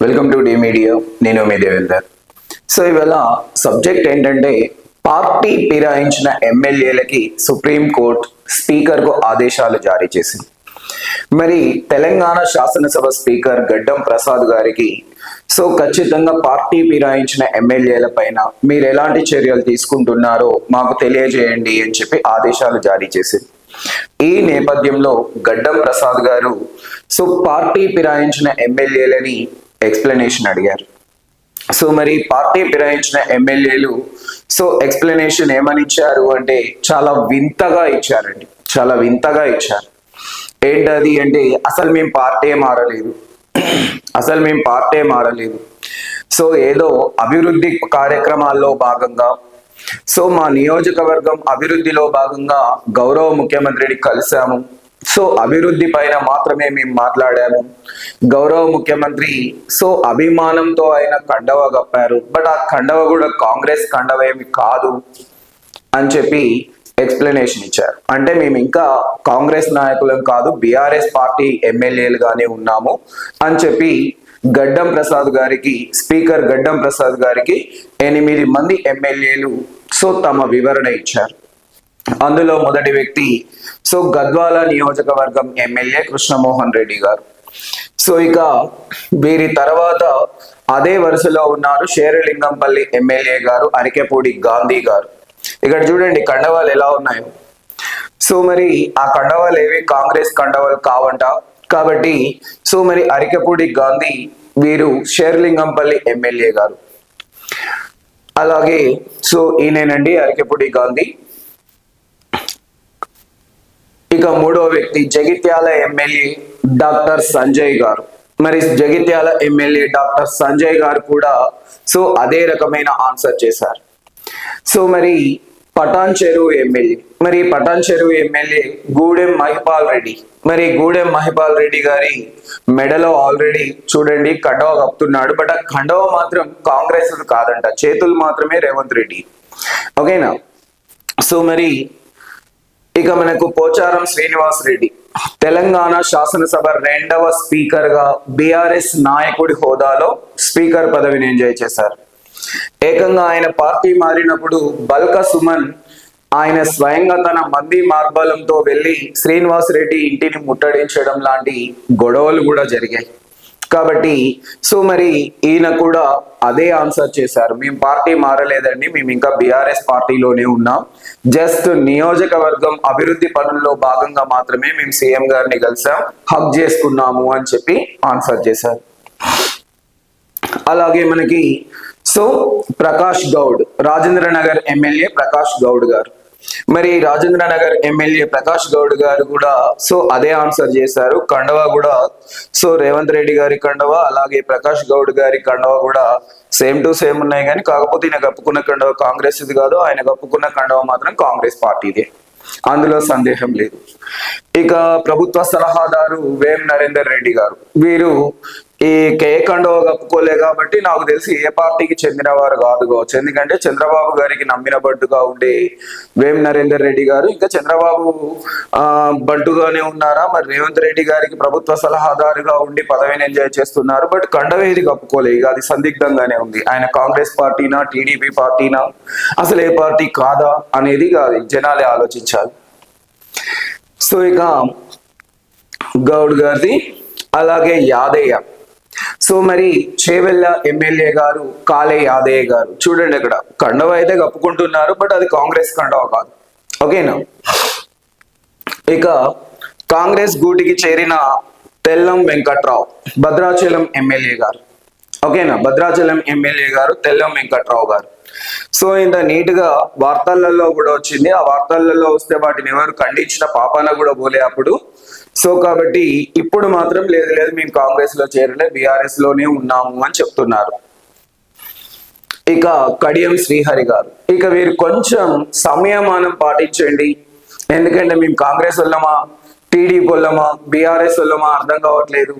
Welcome to the media నేను మీ Devender. So ఇవాళ సబ్జెక్ట్ ఏంటంటే పార్టీ ఫిరాయించిన ఎమ్మెల్యేలకి సుప్రీంకోర్టు స్పీకర్కు ఆదేశాలు జారీ చేసింది. మరి తెలంగాణ శాసనసభ స్పీకర్ గడ్డం ప్రసాద్ గారికి సో ఖచ్చితంగా పార్టీ ఫిరాయించిన ఎమ్మెల్యేల పైన మీరు ఎలాంటి చర్యలు తీసుకుంటున్నారో మాకు తెలియజేయండి అని చెప్పి ఆదేశాలు జారీ చేసింది. ఈ నేపథ్యంలో గడ్డం ప్రసాద్ గారు సో పార్టీ ఫిరాయించిన ఎమ్మెల్యేలని ఎక్స్ప్లెనేషన్ అడిగారు. సో మరి పార్టీ ఫిరాయించిన ఎమ్మెల్యేలు సో ఎక్స్ప్లెనేషన్ ఏమని ఇచ్చారు అంటే చాలా వింతగా ఇచ్చారండి. చాలా వింతగా ఇచ్చారు. ఏంటది అంటే అసలు మేము పార్టీ మారలేదు. అసలు మేము పార్టీ మారలేదు. సో ఏదో అభివృద్ధి కార్యక్రమాల్లో భాగంగా సో మా నియోజకవర్గం అభివృద్ధిలో భాగంగా గౌరవ ముఖ్యమంత్రిని కలిసాము సో అభివృద్ధి పైన మాత్రమే మేము మాట్లాడాము. గౌరవ ముఖ్యమంత్రి సో అభిమానంతో ఆయన కండవ కప్పారు. బట్ ఆ కండవ కూడా కాంగ్రెస్ కండవ ఏమి కాదు అని చెప్పి ఎక్స్ప్లెనేషన్ ఇచ్చారు. అంటే మేము ఇంకా కాంగ్రెస్ నాయకులం కాదు బీఆర్ఎస్ పార్టీ ఎమ్మెల్యేలుగానే ఉన్నాము అని చెప్పి గడ్డం ప్రసాద్ గారికి స్పీకర్ గడ్డం ప్రసాద్ గారికి ఎనిమిది మంది ఎమ్మెల్యేలు సో తమ వివరణ ఇచ్చారు. అందులో మొదటి వ్యక్తి సో గద్వాల నియోజకవర్గం ఎమ్మెల్యే కృష్ణమోహన్ రెడ్డి గారు. సో ఇక వీరి తర్వాత అదే వరుసలో ఉన్నారు శేరలింగంపల్లి ఎమ్మెల్యే గారు అరికెపూడి గాంధీ గారు. ఇక్కడ చూడండి కండవాలు ఎలా ఉన్నాయో. సో మరి ఆ కండవాలు ఏవి? కాంగ్రెస్ కండవాలు కావంట. కాబట్టి సో మరి అరికెపూడి గాంధీ వీరు షేర్లింగంపల్లి ఎమ్మెల్యే గారు. అలాగే సో ఈయనేనండి అరికెపూడి గాంధీ. ఇక మూడో వ్యక్తి జగిత్యాల ఎమ్మెల్యే డాక్టర్ సంజయ్ గారు. మరి జగిత్యాల ఎమ్మెల్యే డాక్టర్ సంజయ్ గారు కూడా సో అదే రకమైన ఆన్సర్ చేశారు. సో మరి పటాన్ చెరువు ఎమ్మెల్యే మరి పటాన్ చెరువు ఎమ్మెల్యే గూడెం మహిపాల్ రెడ్డి మరి గూడెం మహిపాల్ రెడ్డి గారి మెడలో ఆల్రెడీ చూడండి కండవ కప్పుతున్నాడు బట్ ఆ కండవ మాత్రం కాంగ్రెస్ కాదంట చేతులు మాత్రమే రేవంత్ రెడ్డి. ఓకేనా? సో మరి ఇక మనకు పోచారం శ్రీనివాస్ రెడ్డి. తెలంగాణ శాసనసభ రెండవ స్పీకర్గా బిఆర్ఎస్ నాయకుడి హోదాలో స్పీకర్ పదవిని ఎంజాయ్ చేశారు. ఏకంగా ఆయన పార్టీ మారినప్పుడు బల్క సుమన్ ఆయన స్వయంగా తన మంది మార్బలంతో వెళ్ళి శ్రీనివాస్ రెడ్డి ఇంటిని ముట్టడించడం లాంటి గొడవలు కూడా జరిగాయి. కాబట్టి సో మరి ఈయన కూడా అదే ఆన్సర్ చేశారు. మేము పార్టీ మారలేదండి మేము ఇంకా బీఆర్ఎస్ పార్టీలోనే ఉన్నాం. జస్ట్ నియోజకవర్గం అభివృద్ధి పనుల్లో భాగంగా మాత్రమే మేము సీఎం గారిని కలిసాం హక్ చేసుకున్నాము అని చెప్పి ఆన్సర్ చేశారు. అలాగే మనకి సో ప్రకాష్ గౌడ్ రాజేంద్ర నగర్ ఎమ్మెల్యే ప్రకాష్ గౌడ్ గారు. మరి రాజేంద్ర నగర్ ఎమ్మెల్యే ప్రకాష్ గౌడ్ గారు కూడా సో అదే ఆన్సర్ చేశారు. కండవ కూడా సో రేవంత్ రెడ్డి గారి కండవ అలాగే ప్రకాష్ గౌడ్ గారి కండవ కూడా సేమ్ టు సేమ్ ఉన్నాయి కానీ కాకపోతే ఈయన కప్పుకున్న కండవ కాంగ్రెస్ ఇది కాదు ఆయన కప్పుకున్న కండవ మాత్రం కాంగ్రెస్ పార్టీదే. అందులో సందేహం లేదు. ఇక ప్రభుత్వ సలహాదారు వేం నరేందర్ రెడ్డి గారు. వీరు ఈ కే కండవ కప్పుకోలే కాబట్టి నాకు తెలిసి ఏ పార్టీకి చెందినవారు కాదు కావచ్చు. ఎందుకంటే చంద్రబాబు గారికి నమ్మిన బంటుగా ఉండే వేం నరేందర్ రెడ్డి గారు ఇంకా చంద్రబాబు ఆ బంటుగానే ఉన్నారా? మరి రేవంత్ రెడ్డి గారికి ప్రభుత్వ సలహాదారుగా ఉండి పదవిని ఎంజాయ్ చేస్తున్నారు. బట్ కండవేది కప్పుకోలే ఇక అది సందిగ్ధంగానే ఉంది. ఆయన కాంగ్రెస్ పార్టీనా టీడీపీ పార్టీనా అసలు ఏ పార్టీ కాదా అనేది కాదు జనాలే ఆలోచించాలి. సో ఇక గౌడ్ గారిది అలాగే యాదయ్య. సో మరి చేవెళ్ళ ఎమ్మెల్యే గారు కాలే యాదయ్య గారు చూడండి ఇక్కడ కండవ అయితే కప్పుకుంటున్నారు బట్ అది కాంగ్రెస్ కండవ కాదు. ఓకేనా? ఇక కాంగ్రెస్ గూటికి చేరిన తెల్లం వెంకట్రావు భద్రాచలం ఎమ్మెల్యే గారు. ఓకేనా? భద్రాచలం ఎమ్మెల్యే గారు తెల్లం వెంకట్రావు గారు. సో ఇంత నీట్గా వార్తలలో కూడా వచ్చింది. ఆ వార్తలలో వస్తే వాటిని ఎవరు ఖండించిన పాపాన కూడా పోలే అప్పుడు. సో కాబట్టి ఇప్పుడు మాత్రం లేదు లేదు మేము కాంగ్రెస్లో చేరలే బీఆర్ఎస్లోనే ఉన్నాము అని చెప్తున్నారు. ఇక కడియం శ్రీహరి గారు. ఇక వీరు కొంచెం సంయమానం పాటించండి. ఎందుకంటే మేము కాంగ్రెస్ వాళ్ళమా? టీడీపీ వాళ్ళమా బీఆర్ఎస్ వాళ్ళమా అర్థం కావట్లేదు.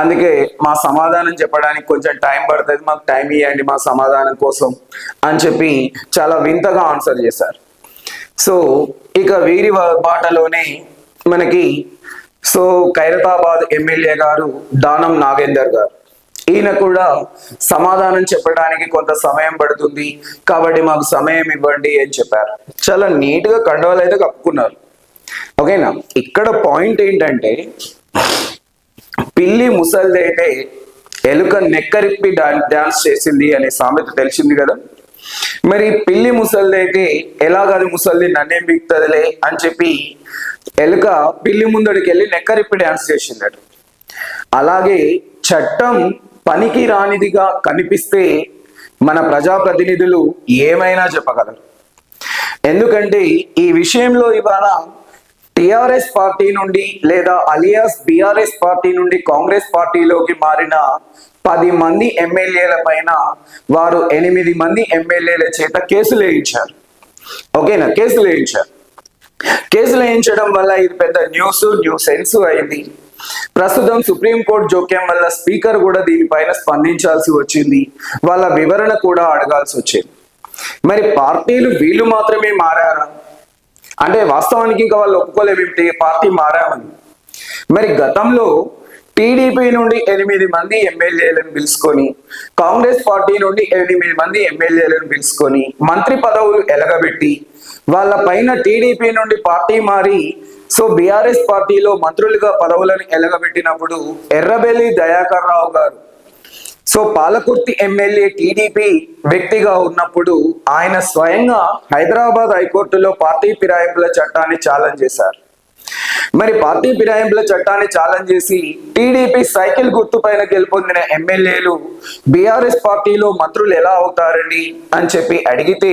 అందుకే మా సమాధానం చెప్పడానికి కొంచెం టైం పడుతుంది. మాకు టైం ఇవ్వండి మా సమాధానం కోసం అని చెప్పి చాలా వింతగా ఆన్సర్ చేశారు. సో ఇక వీరి బాటలోనే మనకి సో ఖైరతాబాద్ ఎమ్మెల్యే గారు దానం నాగేందర్ గారు. ఈయన కూడా సమాధానం చెప్పడానికి కొంత సమయం పడుతుంది. కాబట్టి మాకు సమయం ఇవ్వండి అని చెప్పారు. చాలా నీట్గా కండవాలు అయితే కప్పుకున్నారు. ఓకేనా ఇక్కడ పాయింట్ ఏంటంటే పిల్లి ముసలిదైతే ఎలుక నెక్కరిప్పి డాన్స్ చేసింది అనే సామెత తెలిసింది కదా? మరి పిల్లి ముసలిదైతే ఎలాగది ముసలిది నన్నేం బిగుతుందిలే అని చెప్పి ఎలుక పిల్లి ముందడికి వెళ్ళి నెక్కరిప్పి డాన్స్ చేసిందట. అలాగే చట్టం పనికి రానిదిగా కనిపిస్తే మన ప్రజాప్రతినిధులు ఏమైనా చెప్పగలరు? ఎందుకంటే ఈ విషయంలో ఇవాళ టిఆర్ఎస్ పార్టీ నుండి లేదా అలియాస్ బిఆర్ఎస్ పార్టీ నుండి కాంగ్రెస్ పార్టీలోకి మారిన పది మంది ఎమ్మెల్యేల పైన వారు ఎనిమిది మంది ఎమ్మెల్యేల చేత కేసులు వేయించారు. ఓకేనా? కేసులు వేయించారు. కేసులు వేయించడం వల్ల ఇది పెద్ద న్యూస్ న్యూ సెన్స్ అయింది. ప్రస్తుతం సుప్రీంకోర్టు జోక్యం వల్ల స్పీకర్ కూడా దీనిపైన స్పందించాల్సి వచ్చింది. వాళ్ళ వివరణ కూడా అడగాల్సి వచ్చింది. మరి పార్టీలు వీళ్ళు మాత్రమే మారారా? అంటే వాస్తవానికి ఇంకా వాళ్ళు ఒప్పుకోలేమేమిటి పార్టీ మారామని. మరి గతంలో టీడీపీ నుండి ఎనిమిది మంది ఎమ్మెల్యేలను పిలుచుకొని కాంగ్రెస్ పార్టీ నుండి ఎనిమిది మంది ఎమ్మెల్యేలను పిలుచుకొని మంత్రి పదవులు ఎలగబెట్టి వాళ్ళ పైన టీడీపీ నుండి పార్టీ మారి సో బీఆర్ఎస్ పార్టీలో మంత్రులుగా పదవులను ఎలగబెట్టినప్పుడు ఎర్రబెల్లి దయాకర్ రావు గారు సో పాలకుర్తి ఎమ్మెల్యే టీడీపీ వ్యక్తిగా ఉన్నప్పుడు ఆయన స్వయంగా హైదరాబాద్ హైకోర్టులో పార్టీ ఫిరాయింపుల చట్టాన్ని ఛాలెంజ్ చేశారు. మరి పార్టీ ఫిరాయింపుల చట్టాన్ని ఛాలెంజ్ చేసి టీడీపీ సైకిల్ గుర్తు పైన గెలుపొందిన ఎమ్మెల్యేలు బీఆర్ఎస్ పార్టీలో మంత్రులు ఎలా అవుతారండి అని చెప్పి అడిగితే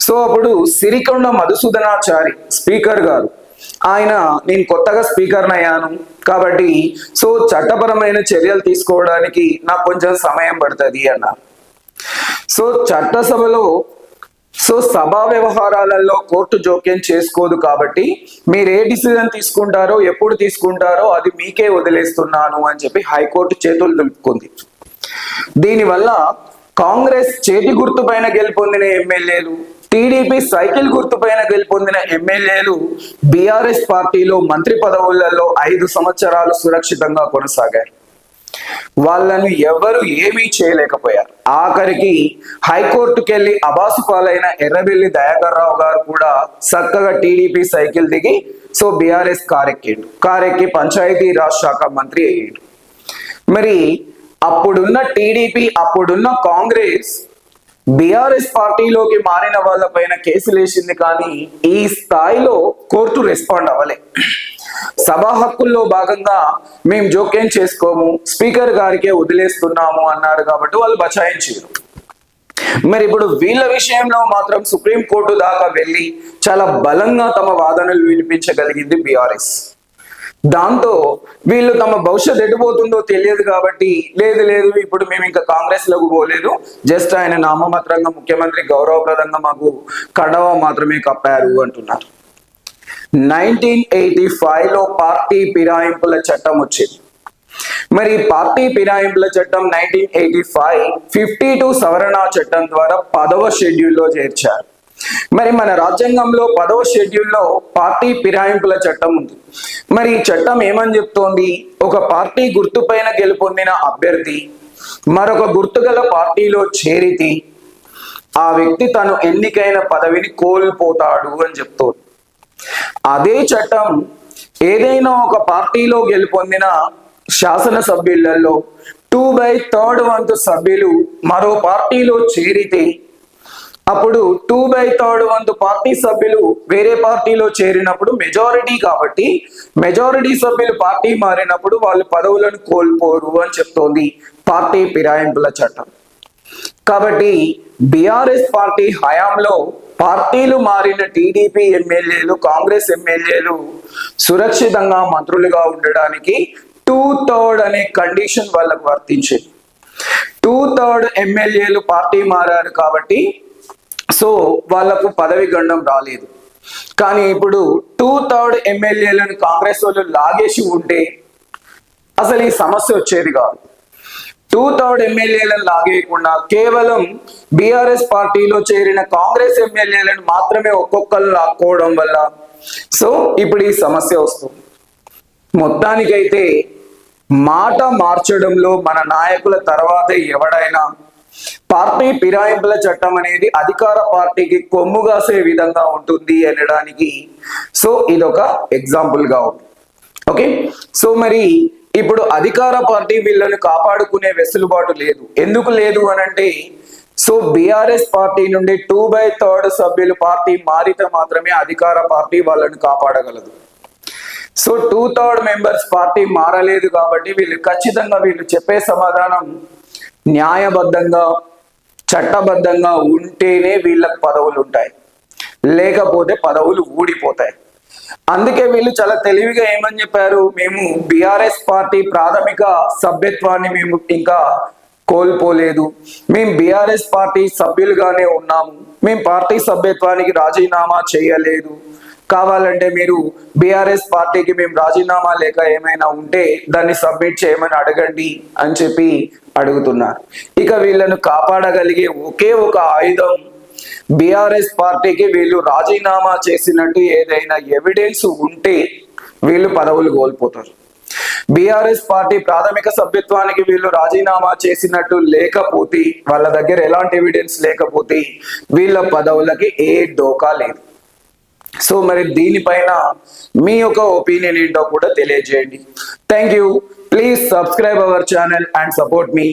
సో అప్పుడు సిరికొండ మధుసూదనాచారి స్పీకర్ గారు ఆయన నేను కొత్తగా స్పీకర్ అయ్యాను కాబట్టి సో చట్టపరమైన చర్యలు తీసుకోవడానికి నాకు కొంచెం సమయం పడుతుంది అన్నారు సో చట్టసభలో సో సభా వ్యవహారాలలో కోర్టు జోక్యం చేసుకోదు కాబట్టి మీరు ఏ డిసిజన్ తీసుకుంటారో ఎప్పుడు తీసుకుంటారో అది మీకే వదిలేస్తున్నాను అని చెప్పి హైకోర్టు చేతులు దులుపుకుంది. దీనివల్ల కాంగ్రెస్ చేతి గుర్తు పైన గెలుపొందిన ఎమ్మెల్యేలు టీడీపీ సైకిల్ గుర్తుపైన గెలుపొందిన ఎమ్మెల్యేలు బీఆర్ఎస్ పార్టీలో మంత్రి పదవులలో ఐదు సంవత్సరాలు సురక్షితంగా కొనసాగారు. వాళ్ళను ఎవరు ఏమీ చేయలేకపోయారు. ఆఖరికి హైకోర్టుకి వెళ్ళి అబాసు పాలైన ఎర్రబెల్లి దయాకర్ రావు గారు కూడా చక్కగా టీడీపీ సైకిల్ దిగి సో బీఆర్ఎస్ కారెక్కిండు. కారెక్కి పంచాయతీ రాజ్ శాఖ మంత్రి అయ్యాడు. మరి అప్పుడున్న టీడీపీ అప్పుడున్న కాంగ్రెస్ బీఆర్ఎస్ పార్టీలోకి మారిన వాళ్ళ పైన కేసులు వేసింది కానీ ఈ స్థాయిలో కోర్టు రెస్పాండ్ అవ్వలే. సభా హక్కుల్లో భాగంగా మేము జోక్యం చేసుకోము స్పీకర్ గారికే వదిలేస్తున్నాము అన్నారు కాబట్టి వాళ్ళు బచాయించారు. మరి ఇప్పుడు వీళ్ళ విషయంలో మాత్రం సుప్రీం కోర్టు దాకా వెళ్ళి చాలా బలంగా తమ వాదనలు వినిపించగలిగింది బీఆర్ఎస్. దాంతో వీళ్ళు తమ భవిష్యత్ ఎటుపోతుందో తెలియదు కాబట్టి లేదు లేదు ఇప్పుడు మేము ఇంకా కాంగ్రెస్లోకి పోలేదు. జస్ట్ ఆయన నామమాత్రంగా ముఖ్యమంత్రి గౌరవప్రదంగా మాకు కడవ మాత్రమే కప్పారు అంటున్నారు. నైన్టీన్ ఎయిటీ ఫైవ్లో పార్టీ ఫిరాయింపుల చట్టం వచ్చింది. మరి పార్టీ ఫిరాయింపుల చట్టం nineteen eighty five fifty two సవరణ చట్టం ద్వారా పదవ షెడ్యూల్లో చేర్చారు. మరి మన రాజ్యాంగంలో పదవ షెడ్యూల్లో పార్టీ ఫిరాయింపుల చట్టం ఉంది. మరి ఈ చట్టం ఏమని చెప్తోంది? ఒక పార్టీ గుర్తుపైన గెలుపొందిన అభ్యర్థి మరొక గుర్తుగల పార్టీలో చేరితి ఆ వ్యక్తి తను ఎన్నికైన పదవిని కోల్పోతాడు అని చెప్తోంది. అదే చట్టం ఏదైనా ఒక పార్టీలో గెలుపొందిన శాసనసభ్యులలో టూ బై థర్డ్ వంతు సభ్యులు మరో పార్టీలో చేరితే అప్పుడు టూ బై థర్డ్ వంతు పార్టీ సభ్యులు వేరే పార్టీలో చేరినప్పుడు మెజారిటీ కాబట్టి మెజారిటీ సభ్యులు పార్టీ మారినప్పుడు వాళ్ళు పదవులను కోల్పోరు అని చెప్తోంది పార్టీ ఫిరాయింపుల చట్టం. కాబట్టి బీఆర్ఎస్ పార్టీ హయాంలో పార్టీలు మారిన టీడీపీ ఎమ్మెల్యేలు కాంగ్రెస్ ఎమ్మెల్యేలు సురక్షితంగా మంత్రులుగా ఉండడానికి టూ థర్డ్ అనే కండిషన్ వాళ్ళకు వర్తించింది. టూ థర్డ్ ఎమ్మెల్యేలు పార్టీ మారారు కాబట్టి సో వాళ్ళకు పదవి గండం రాలేదు. కానీ ఇప్పుడు టూ థర్డ్ ఎమ్మెల్యేలను కాంగ్రెస్ వాళ్ళు లాగేసి ఉంటే అసలు ఈ సమస్య వచ్చేది కాదు. టూ థర్డ్ ఎమ్మెల్యేలను లాగేయకుండా కేవలం బీఆర్ఎస్ పార్టీలో చేరిన కాంగ్రెస్ ఎమ్మెల్యేలను మాత్రమే ఒక్కొక్కరు లాక్కోవడం వల్ల సో ఇప్పుడు ఈ సమస్య వస్తుంది. మొత్తానికైతే మాట మార్చడంలో మన నాయకుల తర్వాత ఎవడైనా పార్టీ ఫిరాయింపుల చట్టం అనేది అధికార పార్టీకి కొమ్ముగాసే విధంగా ఉంటుంది అనడానికి సో ఇదొక ఎగ్జాంపుల్గా ఉంది. ఓకే సో మరి ఇప్పుడు అధికార పార్టీ వీళ్ళని కాపాడుకునే వెసులుబాటు లేదు. ఎందుకు లేదు అనంటే సో బీఆర్ఎస్ పార్టీ నుండి టూ బై థర్డ్ సభ్యులు పార్టీ మారితే మాత్రమే అధికార పార్టీ వాళ్ళని కాపాడగలదు. So two third members party మారలేదు కాబట్టి వీళ్ళు ఖచ్చితంగా వీళ్ళు చెప్పే సమాధానం న్యాయబద్ధంగా చట్టబద్ధంగా ఉంటేనే వీళ్ళకి పదవులు ఉంటాయి. లేకపోతే పదవులు ఊడిపోతాయి. అందుకే వీళ్ళు చాలా తెలివిగా ఏమని చెప్పారు? మేము బీఆర్ఎస్ పార్టీ ప్రాథమిక సభ్యత్వాన్ని మేము ఇంకా కోల్పోలేదు. మేము బీఆర్ఎస్ పార్టీ సభ్యులుగానే ఉన్నాము. మేము పార్టీ సభ్యత్వానికి రాజీనామా చేయలేదు. కావాలంటే మీరు బీఆర్ఎస్ పార్టీకి మేము రాజీనామా లేక ఏమైనా ఉంటే దాన్ని సబ్మిట్ చేయమని అడగండి అని చెప్పి అడుగుతున్నారు. ఇక వీళ్ళను కాపాడగలిగే ఒకే ఒక ఆయుధం బీఆర్ఎస్ పార్టీకి వీళ్ళు రాజీనామా చేసినట్టు ఏదైనా ఎవిడెన్స్ ఉంటే వీళ్ళు పదవులు కోల్పోతారు. బీఆర్ఎస్ పార్టీ ప్రాథమిక సభ్యత్వానికి వీళ్ళు రాజీనామా చేసినట్టు లేకపోతే వాళ్ళ దగ్గర ఎలాంటి ఎవిడెన్స్ లేకపోతే వీళ్ళ పదవులకి ఏ డోకా లేదు. సో మరి దీనిపైన మీ యొక్క ఒపీనియన్ ఏంటో కూడా తెలియజేయండి. Thank you please subscribe our channel and support me